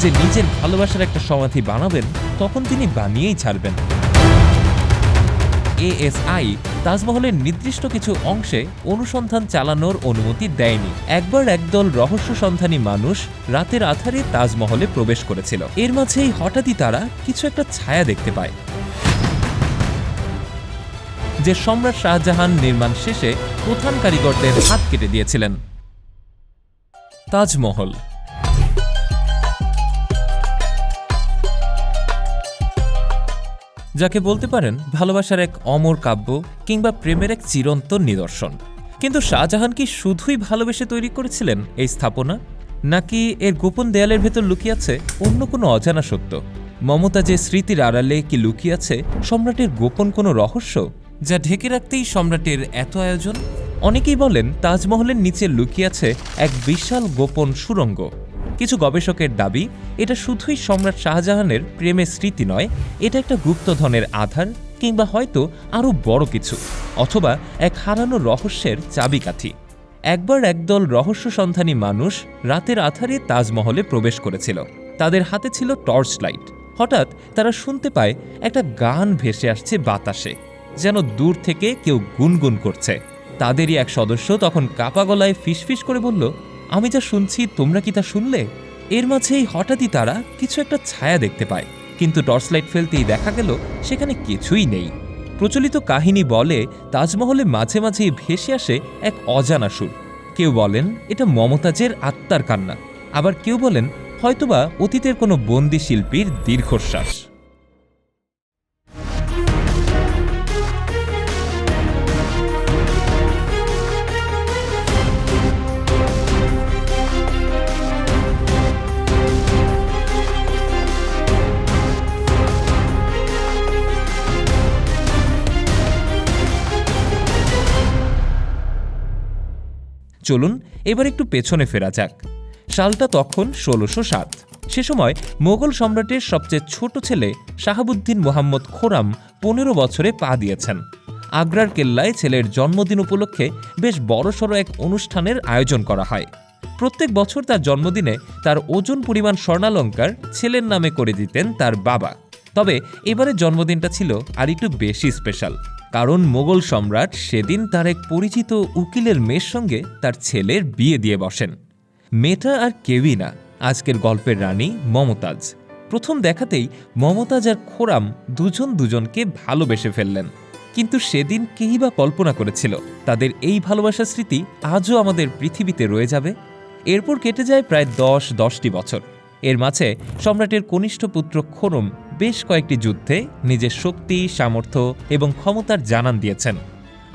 যে নিজের ভালোবাসার একটা সমাধি বানাবেন, তখন তিনি বানিয়েই ছাড়বেন। এএসআই তাজমহলের নির্দিষ্ট কিছু অংশে অনুসন্ধান চালানোর অনুমতি দেয়নি। একবার একদল রহস্য সন্ধানী মানুষ রাতের আধারে তাজমহলে প্রবেশ করেছিল। এর মাঝেই হঠাৎই তারা কিছু একটা ছায়া দেখতে পায়। যে সম্রাট শাহজাহান নির্মাণ শেষে প্রধান কারিগরদের হাত কেটে দিয়েছিলেন। তাজমহল। যাকে বলতে পারেন ভালোবাসার এক অমর কাব্য কিংবা প্রেমের এক চিরন্তন নিদর্শন। কিন্তু শাহজাহান কি শুধুই ভালোবেসে তৈরি করেছিলেন এই স্থাপনা? নাকি এর গোপন দেয়ালের ভেতর লুকিয়ে আছে অন্য কোনো অজানা সত্য? মমতা যে স্মৃতির আড়ালে কি লুকিয়ে আছে সম্রাটের গোপন কোনো রহস্য? যা ঢেকে রাখতেই সম্রাটের এত আয়োজন? অনেকেই বলেন তাজমহলের নিচে লুকিয়ে আছে এক বিশাল গোপন সুড়ঙ্গ কিছু গবেষকের দাবি, এটা শুধুই সম্রাট শাহজাহানের প্রেমের স্মৃতি নয়, এটা একটা গুপ্তধনের আধার কিংবা হয়তো আরও বড় কিছু, অথবা এক হারানো রহস্যের চাবিকাঠি। একবার একদল রহস্য সন্ধানী মানুষ রাতের আধারে তাজমহলে প্রবেশ করেছিল। তাদের হাতে ছিল টর্চ লাইট। হঠাৎ তারা শুনতে পায়, একটা গান ভেসে আসছে বাতাসে, যেন দূর থেকে কেউ গুনগুন করছে। তাদেরই এক সদস্য তখন কাপা গলায় ফিসফিস করে বলল আমি যা শুনছি, তোমরা কি তা শুনলে? এর মাঝেই হঠাৎই তারা কিছু একটা ছায়া দেখতে পায়। কিন্তু টর্চলাইট ফেলতেই দেখা গেল, সেখানে কিছুই নেই। প্রচলিত কাহিনী বলে, তাজমহলে মাঝে মাঝেই ভেসে আসে এক অজানা সুর। কেউ বলেন, এটা মমতাজের আত্মার কান্না। আবার কেউ বলেন, হয়তোবা অতীতের কোনো বন্দি শিল্পীর দীর্ঘশ্বাস। চলুন, এবার একটু পেছনে ফেরা যাক। সালটা তখন ষোলোশো সাত। সে সময় মোগল সম্রাটের সবচেয়ে ছোট ছেলে শাহাবুদ্দিন মোহাম্মদ খোরাম পনেরো বছরে পা দিয়েছেন। আগ্রার কেল্লায় ছেলের জন্মদিন উপলক্ষে বেশ বড়সড় এক অনুষ্ঠানের আয়োজন করা হয়। প্রত্যেক বছর তার জন্মদিনে তার ওজন পরিমাণ স্বর্ণালঙ্কার ছেলের নামে করে দিতেন তার বাবা। তবে এবারের জন্মদিনটা ছিল আর একটু বেশি স্পেশাল কারণ মোগল সম্রাট সেদিন তার এক পরিচিত উকিলের মেয়ের সঙ্গে তার ছেলের বিয়ে দিয়ে বসেন। মেয়েটা আর কেউই না, আজকের গল্পের রানী মমতাজ। প্রথম দেখাতেই মমতাজ আর খোরাম দুজন দুজনকে ভালোবেসে ফেললেন। কিন্তু সেদিন কেই বা কল্পনা করেছিল, তাদের এই ভালোবাসার স্মৃতি আজও আমাদের পৃথিবীতে রয়ে যাবে। এরপর কেটে যায় প্রায় দশ দশটি বছর। এর মাঝে সম্রাটের কনিষ্ঠ পুত্র খোরম বেশ কয়েকটি যুদ্ধে নিজের শক্তি, সামর্থ্য এবং ক্ষমতার জানান দিয়েছেন।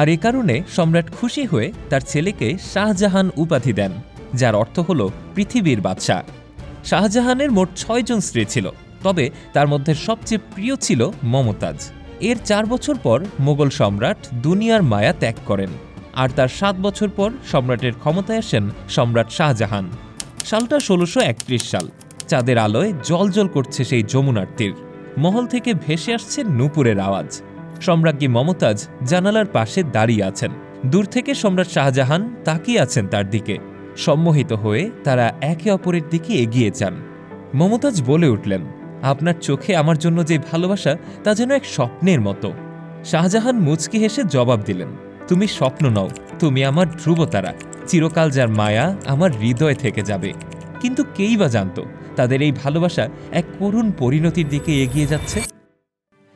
আর এ কারণে সম্রাট খুশি হয়ে তার ছেলেকে শাহজাহান উপাধি দেন, যার অর্থ হল পৃথিবীর বাদশাহ। শাহজাহানের মোট ছয়জন স্ত্রী ছিল, তবে তার মধ্যে সবচেয়ে প্রিয় ছিল মমতাজ। এর চার বছর পর মোগল সম্রাট দুনিয়ার মায়া ত্যাগ করেন, আর তার সাত বছর পর সম্রাটের ক্ষমতায় আসেন সম্রাট শাহজাহান। সালটা ষোলোশো সাল, চাঁদের আলোয় জলজল করছে সেই যমুনার তীর। মহল থেকে ভেসে আসছে নূপুরের আওয়াজ। সম্রাজ্ঞী মমতাজ জানালার পাশে দাঁড়িয়ে আছেন। দূর থেকে সম্রাট শাহজাহান তাকিয়ে আছেন তার দিকে। সম্মোহিত হয়ে তারা একে অপরের দিকে এগিয়ে যান। মমতাজ বলে উঠলেন, আপনার চোখে আমার জন্য যে ভালোবাসা, তা যেন এক স্বপ্নের মতো। শাহজাহান মুচকি হেসে জবাব দিলেন, তুমি স্বপ্ন নও, তুমি আমার ধ্রুবতারা। চিরকাল যার মায়া আমার হৃদয় থেকে যাবে। কিন্তু কেই বা জানত তাদের এই ভালোবাসা এক করুণ পরিণতির দিকে এগিয়ে যাচ্ছে।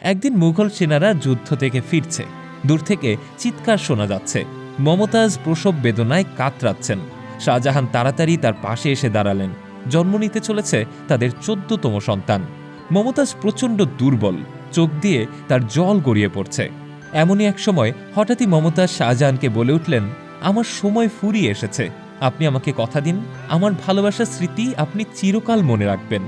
একদিন মুঘল সেনারা যুদ্ধ থেকে ফিরছে। দূর থেকে চিৎকার শোনা যাচ্ছে। মমতাজ প্রসব বেদনায় কাতরাচ্ছেন। শাহজাহান তাড়াতাড়ি তার পাশে এসে দাঁড়ালেন। জন্ম নিতে চলেছে তাদের চোদ্দতম সন্তান। মমতাজ প্রচণ্ড দুর্বল। চোখ দিয়ে তার জল গড়িয়ে পড়ছে। এমনই এক সময় হঠাৎই মমতাজ শাহজাহানকে বলে উঠলেন, আমার সময় ফুরিয়ে এসেছে। আপনি আমাকে কথা দিন। আমার ভালোবাসার স্মৃতি আপনি চিরকাল মনে রাখবেন।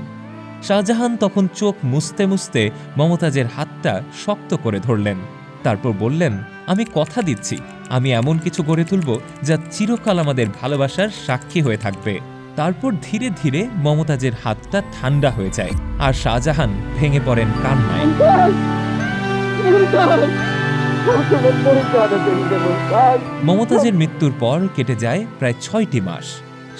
শাহজাহান তখন চোখ মুছতে মুছতে মমতাজের হাতটা শক্ত করে ধরলেন। তারপর বললেন, আমি কথা দিচ্ছি। আমি এমন কিছু গড়ে তুলব যা চিরকাল আমাদের ভালোবাসার সাক্ষী হয়ে থাকবে। তারপর ধীরে ধীরে মমতাজের হাতটা ঠান্ডা হয়ে যায়। আর শাহজাহান ভেঙে পড়েন কান্নায়। মমতাজের মৃত্যুর পর কেটে যায় প্রায় ছয়টি মাস।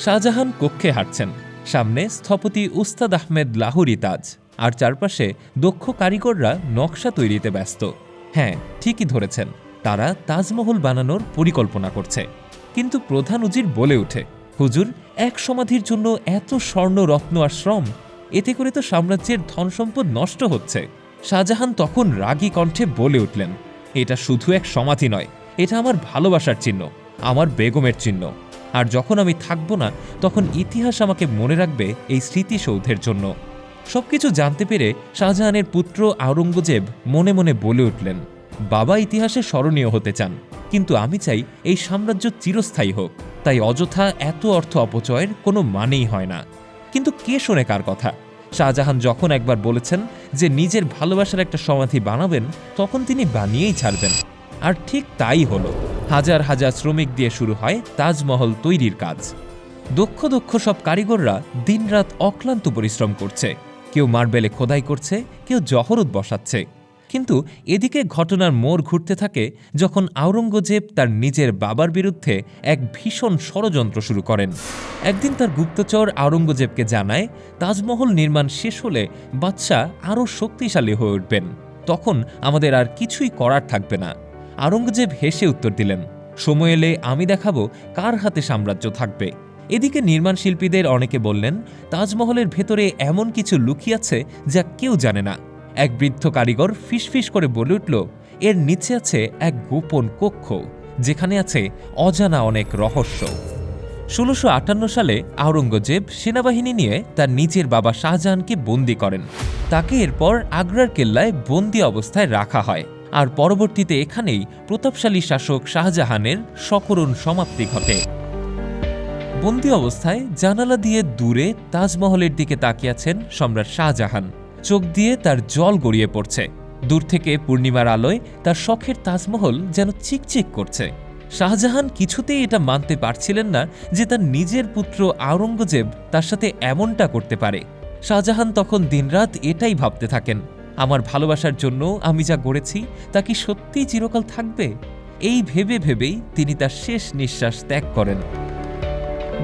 শাহজাহান কক্ষে হাঁটছেন। সামনে স্থপতি উস্তাদ আহমেদ লাহুরি তাজ। আর চারপাশে দক্ষ কারিগররা নকশা তৈরিতে ব্যস্ত। হ্যাঁ ঠিকই ধরেছেন, তারা তাজমহল বানানোর পরিকল্পনা করছে। কিন্তু প্রধান উজির বলে ওঠে, হুজুর, এক সমাধির জন্য এত স্বর্ণ রত্ন আর শ্রম, এতে করে তো সাম্রাজ্যের ধনসম্পদ নষ্ট হচ্ছে। শাহজাহান তখন রাগী কণ্ঠে বলে উঠলেন এটা শুধু এক সমাধি নয়, এটা আমার ভালোবাসার চিহ্ন, আমার বেগমের চিহ্ন। আর যখন আমি থাকব না, তখন ইতিহাস আমাকে মনে রাখবে এই স্মৃতিসৌধের জন্য। সবকিছু জানতে পেরে শাহজাহানের পুত্র আওরঙ্গজেব মনে মনে বলে উঠলেন, বাবা ইতিহাসে স্মরণীয় হতে চান, কিন্তু আমি চাই এই সাম্রাজ্য চিরস্থায়ী হোক। তাই অযথা এত অর্থ অপচয়ের কোনো মানেই হয় না। কিন্তু কে শোনে কার কথা? শাহজাহান যখন একবার বলেছেন যে নিজের ভালোবাসার একটা সমাধি বানাবেন, তখন তিনি বানিয়েই ছাড়বেন। আর ঠিক তাই হল। হাজার হাজার শ্রমিক দিয়ে শুরু হয় তাজমহল তৈরির কাজ। দক্ষ দক্ষ সব কারিগররা দিনরাত অক্লান্ত পরিশ্রম করছে। কেউ মার্বেলে খোদাই করছে, কেউ জহরত বসাচ্ছে। কিন্তু এদিকে ঘটনার মোড় ঘুরতে থাকে যখন আওরঙ্গজেব তার নিজের বাবার বিরুদ্ধে এক ভীষণ ষড়যন্ত্র শুরু করেন। একদিন তার গুপ্তচর আওরঙ্গজেবকে জানায়, তাজমহল নির্মাণ শেষ হলে বাদশাহ আরও শক্তিশালী হয়ে উঠবেন। তখন আমাদের আর কিছুই করার থাকবে না। আওরঙ্গজেব হেসে উত্তর দিলেন, সময় এলে আমি দেখাবো কার হাতে সাম্রাজ্য থাকবে। এদিকে নির্মাণ শিল্পীদের অনেকে বললেন, তাজমহলের ভেতরে এমন কিছু লুকিয়ে যা কেউ জানে না। এক বৃদ্ধ কারিগর ফিসফিস করে বলে উঠল, এর নিচে আছে এক গোপন কক্ষ, যেখানে আছে অজানা অনেক রহস্য। ষোলোশো আটান্ন সালে আওরঙ্গজেব সেনাবাহিনী নিয়ে তার নিজের বাবা শাহজাহানকে বন্দি করেন। তাকে এরপর আগ্রার কেল্লায় বন্দি অবস্থায় রাখা হয়। আর পরবর্তীতে এখানেই প্রতাপশালী শাসক শাহজাহানের সকরণ সমাপ্তি ঘটে। বন্দি অবস্থায় জানালা দিয়ে দূরে তাজমহলের দিকে তাকিয়ে আছেন সম্রাট শাহজাহান। চোখ দিয়ে তার জল গড়িয়ে পড়ছে। দূর থেকে পূর্ণিমার আলোয় তার শখের তাজমহল যেন চিকচিক করছে। শাহজাহান কিছুতেই এটা মানতে পারছিলেন না যে তার নিজের পুত্র আওরঙ্গজেব তার সাথে এমনটা করতে পারে। শাহজাহান তখন দিনরাত এটাই ভাবতে থাকেন, আমার ভালোবাসার জন্য আমি যা গড়েছি, তা কি সত্যিই চিরকাল থাকবে? এই ভেবে ভেবেই তিনি তার শেষ নিঃশ্বাস ত্যাগ করেন।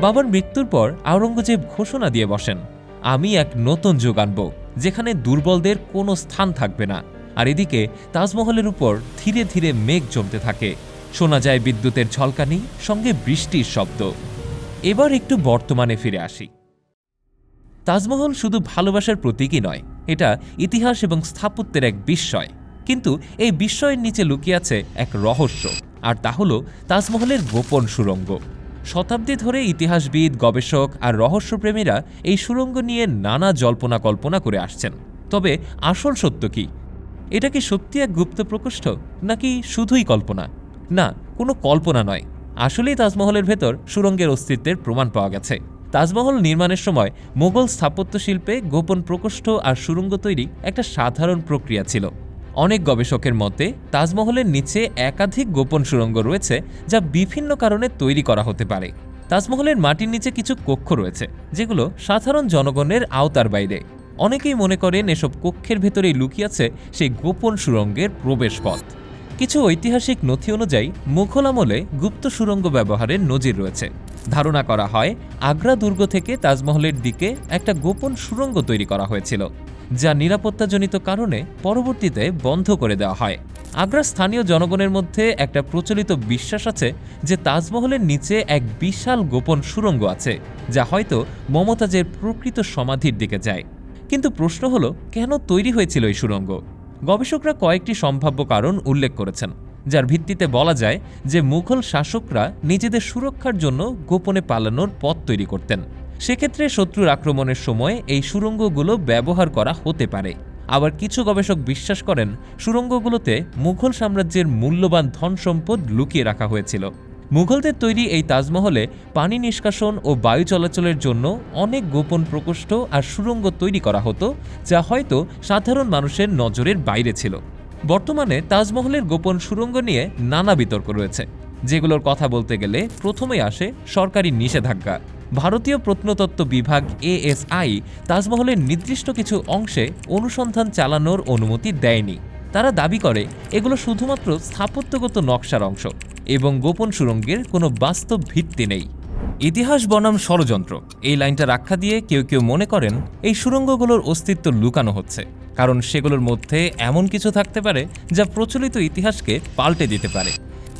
বাবার মৃত্যুর পর আওরঙ্গজেব ঘোষণা দিয়ে বসেন, আমি এক নতুন যুগ আনব। যেখানে দুর্বলদের কোনো স্থান থাকবে না। আর এদিকে তাজমহলের উপর ধীরে ধীরে মেঘ জমতে থাকে। শোনা যায় বিদ্যুতের ঝলকানি, সঙ্গে বৃষ্টির শব্দ। এবার একটু বর্তমানে ফিরে আসি। তাজমহল শুধু ভালোবাসার প্রতীকই নয়, এটা ইতিহাস এবং স্থাপত্যের এক বিস্ময়। কিন্তু এই বিস্ময়ের নিচে লুকিয়ে আছে এক রহস্য, আর তা হল তাজমহলের গোপন সুড়ঙ্গ শতাব্দী ধরে ইতিহাসবিদ, গবেষক আর রহস্যপ্রেমীরা এই সুড়ঙ্গ নিয়ে নানা জল্পনা কল্পনা করে আসছেন। তবে আসল সত্য কি? এটা কি সত্যি এক গুপ্ত প্রকোষ্ঠ, নাকি শুধুই কল্পনা? না, কোনো কল্পনা নয়। আসলেই তাজমহলের ভেতর সুরঙ্গের অস্তিত্বের প্রমাণ পাওয়া গেছে। তাজমহল নির্মাণের সময় মোগল স্থাপত্য শিল্পে গোপন প্রকোষ্ঠ আর সুড়ঙ্গ তৈরি একটা সাধারণ প্রক্রিয়া ছিল। অনেক গবেষকের মতে, তাজমহলের নিচে একাধিক গোপন সুড়ঙ্গ রয়েছে যা বিভিন্ন কারণে তৈরি করা হতে পারে। তাজমহলের মাটির নিচে কিছু কক্ষ রয়েছে, যেগুলো সাধারণ জনগণের আওতার বাইরে। অনেকেই মনে করেন এসব কক্ষের ভেতরেই লুকিয়ে আছে সেই গোপন সুড়ঙ্গের প্রবেশপথ। কিছু ঐতিহাসিক নথি অনুযায়ী, মুঘল আমলে গুপ্ত সুড়ঙ্গ ব্যবহারের নজির রয়েছে। ধারণা করা হয়, আগ্রা দুর্গ থেকে তাজমহলের দিকে একটা গোপন সুড়ঙ্গ তৈরি করা হয়েছিল। যা নিরাপত্তাজনিত কারণে পরবর্তীতে বন্ধ করে দেওয়া হয়। আগ্রার স্থানীয় জনগণের মধ্যে একটা প্রচলিত বিশ্বাস আছে যে তাজমহলের নিচে এক বিশাল গোপন সুরঙ্গ আছে, যা হয়তো মমতাজের প্রকৃত সমাধির দিকে যায়। কিন্তু প্রশ্ন হলো, কেন তৈরি হয়েছিল এই সুড়ঙ্গ গবেষকরা কয়েকটি সম্ভাব্য কারণ উল্লেখ করেছেন, যার ভিত্তিতে বলা যায় যে মুঘল শাসকরা নিজেদের সুরক্ষার জন্য গোপনে পালানোর পথ তৈরি করতেন। সেক্ষেত্রে শত্রুর আক্রমণের সময় এই সুড়ঙ্গগুলো ব্যবহার করা হতে পারে। আবার কিছু গবেষক বিশ্বাস করেন, সুড়ঙ্গগুলোতে মুঘল সাম্রাজ্যের মূল্যবান ধন সম্পদ লুকিয়ে রাখা হয়েছিল। মুঘলদের তৈরি এই তাজমহলে পানি নিষ্কাশন ও বায়ু চলাচলের জন্য অনেক গোপন প্রকোষ্ঠ আর সুড়ঙ্গ তৈরি করা হতো, যা হয়তো সাধারণ মানুষের নজরের বাইরে ছিল। বর্তমানে তাজমহলের গোপন সুড়ঙ্গ নিয়ে নানা বিতর্ক রয়েছে, যেগুলোর কথা বলতে গেলে প্রথমেই আসে সরকারি নিষেধাজ্ঞা। ভারতীয় প্রত্নতত্ত্ব বিভাগ এএসআই তাজমহলের নির্দিষ্ট কিছু অংশে অনুসন্ধান চালানোর অনুমতি দেয়নি। তারা দাবি করে, এগুলো শুধুমাত্র স্থাপত্যগত নকশার অংশ এবং গোপন সুরঙ্গের কোনো বাস্তব ভিত্তি নেই। ইতিহাস বনাম ষড়যন্ত্র। এই লাইনটা রাখা দিয়ে কেউ কেউ মনে করেন, এই সুড়ঙ্গগুলোর অস্তিত্ব লুকানো হচ্ছে, কারণ সেগুলোর মধ্যে এমন কিছু থাকতে পারে যা প্রচলিত ইতিহাসকে পাল্টে দিতে পারে।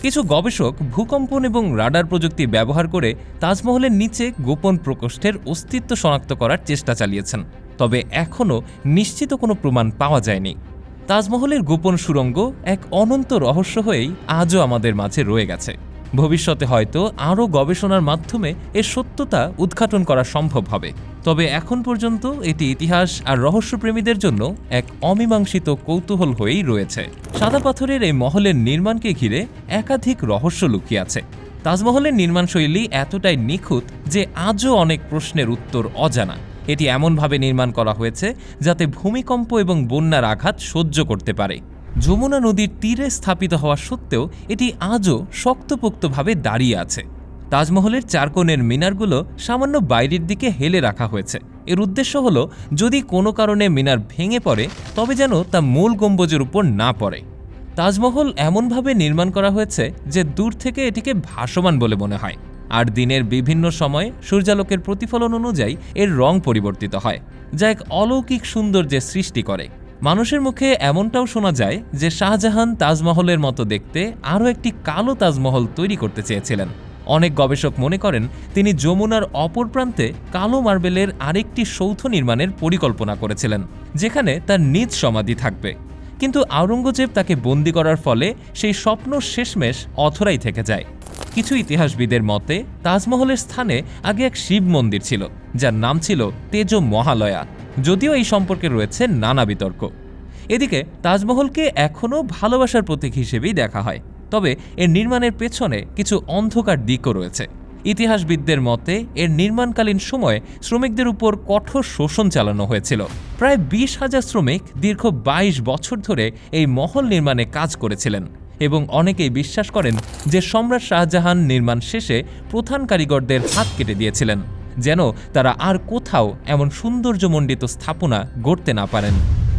কিছু গবেষক ভূকম্পন এবং রাডার প্রযুক্তি ব্যবহার করে তাজমহলের নিচে গোপন প্রকোষ্ঠের অস্তিত্ব শনাক্ত করার চেষ্টা চালিয়েছেন। তবে এখনও নিশ্চিত কোনো প্রমাণ পাওয়া যায়নি। তাজমহলের গোপন সুরঙ্গ এক অনন্ত রহস্য হয়েই আজও আমাদের মাঝে রয়ে গেছে। ভবিষ্যতে হয়তো আরও গবেষণার মাধ্যমে এর সত্যতা উদ্ঘাটন করা সম্ভব হবে। তবে এখন পর্যন্ত এটি ইতিহাস আর রহস্যপ্রেমীদের জন্য এক অমীমাংসিত কৌতূহল হয়েই রয়েছে। সাদা পাথরের এই মহলের নির্মাণকে ঘিরে একাধিক রহস্য লুকিয়ে আছে। তাজমহলের নির্মাণশৈলী এতটাই নিখুঁত যে আজও অনেক প্রশ্নের উত্তর অজানা। এটি এমনভাবে নির্মাণ করা হয়েছে যাতে ভূমিকম্প এবং বন্যার আঘাত সহ্য করতে পারে। যমুনা নদীর তীরে স্থাপিত হওয়া সত্ত্বেও এটি আজও শক্তপোক্তভাবে দাঁড়িয়ে আছে। তাজমহলের চারকোণের মিনারগুলো সামান্য বাইরের দিকে হেলে রাখা হয়েছে। এর উদ্দেশ্য হল, যদি কোনো কারণে মিনার ভেঙে পড়ে, তবে যেন তা মূল গম্বুজের উপর না পড়ে। তাজমহল এমনভাবে নির্মাণ করা হয়েছে যে দূর থেকে এটিকে ভাসমান বলে মনে হয়। আর দিনের বিভিন্ন সময়ে সূর্যালোকের প্রতিফলন অনুযায়ী এর রং পরিবর্তিত হয়, যা এক অলৌকিক সৌন্দর্যের সৃষ্টি করে। মানুষের মুখে এমনটাও শোনা যায় যে শাহজাহান তাজমহলের মতো দেখতে আরও একটি কালো তাজমহল তৈরি করতে চেয়েছিলেন। অনেক গবেষক মনে করেন তিনি যমুনার অপর প্রান্তে কালো মার্বেলের আরেকটি সৌধ নির্মাণের পরিকল্পনা করেছিলেন, যেখানে তার নিজ সমাধি থাকবে। কিন্তু আওরঙ্গজেব তাকে বন্দি করার ফলে সেই স্বপ্ন শেষমেশ অথরাই থেকে যায়। কিছু ইতিহাসবিদের মতে, তাজমহলের স্থানে আগে এক শিব মন্দির ছিল, যার নাম ছিল তেজ মহালয়া। যদিও এই সম্পর্কে রয়েছে নানা বিতর্ক। এদিকে তাজমহলকে এখনও ভালোবাসার প্রতীক হিসেবেই দেখা হয়, তবে এর নির্মাণের পেছনে কিছু অন্ধকার দিকও রয়েছে। ইতিহাসবিদদের মতে, এর নির্মাণকালীন সময়ে শ্রমিকদের উপর কঠোর শোষণ চালানো হয়েছিল। প্রায় বিশ হাজার শ্রমিক দীর্ঘ বাইশ বছর ধরে এই মহল নির্মাণে কাজ করেছিলেন এবং অনেকেই বিশ্বাস করেন যে সম্রাট শাহজাহান নির্মাণ শেষে প্রধান কারিগরদের হাত কেটে দিয়েছিলেন। যেন তারা আর কোথাও এমন সৌন্দর্যমণ্ডিত স্থাপনা গড়তে না পারেন।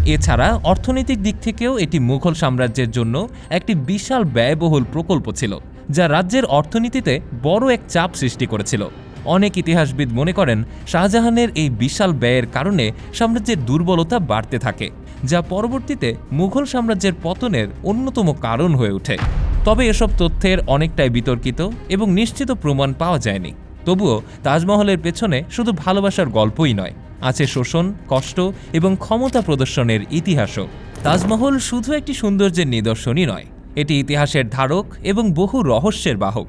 এছাড়া অর্থনৈতিক দিক থেকেও এটি মুঘল সাম্রাজ্যের জন্য একটি বিশাল ব্যয়বহুল প্রকল্প ছিল, যা রাজ্যের অর্থনীতিতে বড় এক চাপ সৃষ্টি করেছিল। অনেক ইতিহাসবিদ মনে করেন, শাহজাহানের এই বিশাল ব্যয়ের কারণে সাম্রাজ্যের দুর্বলতা বাড়তে থাকে, যা পরবর্তীতে মুঘল সাম্রাজ্যের পতনের অন্যতম কারণ হয়ে ওঠে। তবে এসব তথ্যের অনেকটাই বিতর্কিত এবং নিশ্চিত প্রমাণ পাওয়া যায়নি। তবুও তাজমহলের পেছনে শুধু ভালোবাসার গল্পই নয়, আছে শোষণ, কষ্ট এবং ক্ষমতা প্রদর্শনের ইতিহাসও। তাজমহল শুধু একটি সৌন্দর্যের নিদর্শনই নয়, এটি ইতিহাসের ধারক এবং বহু রহস্যের বাহক।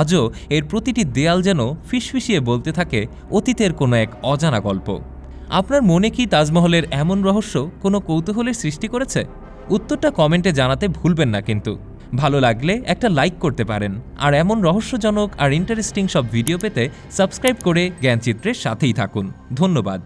আজও এর প্রতিটি দেয়াল যেন ফিসফিসিয়ে বলতে থাকে অতীতের কোনো এক অজানা গল্প। আপনার মনে কি তাজমহলের এমন রহস্য কোনো কৌতূহলের সৃষ্টি করেছে? উত্তরটা কমেন্টে জানাতে ভুলবেন না কিন্তু। ভালো লাগলে একটা লাইক করতে পারেন। আর এমন রহস্যজনক আর ইন্টারেস্টিং সব ভিডিও পেতে সাবস্ক্রাইব করে জ্ঞানচিত্রের সাথেই থাকুন। ধন্যবাদ।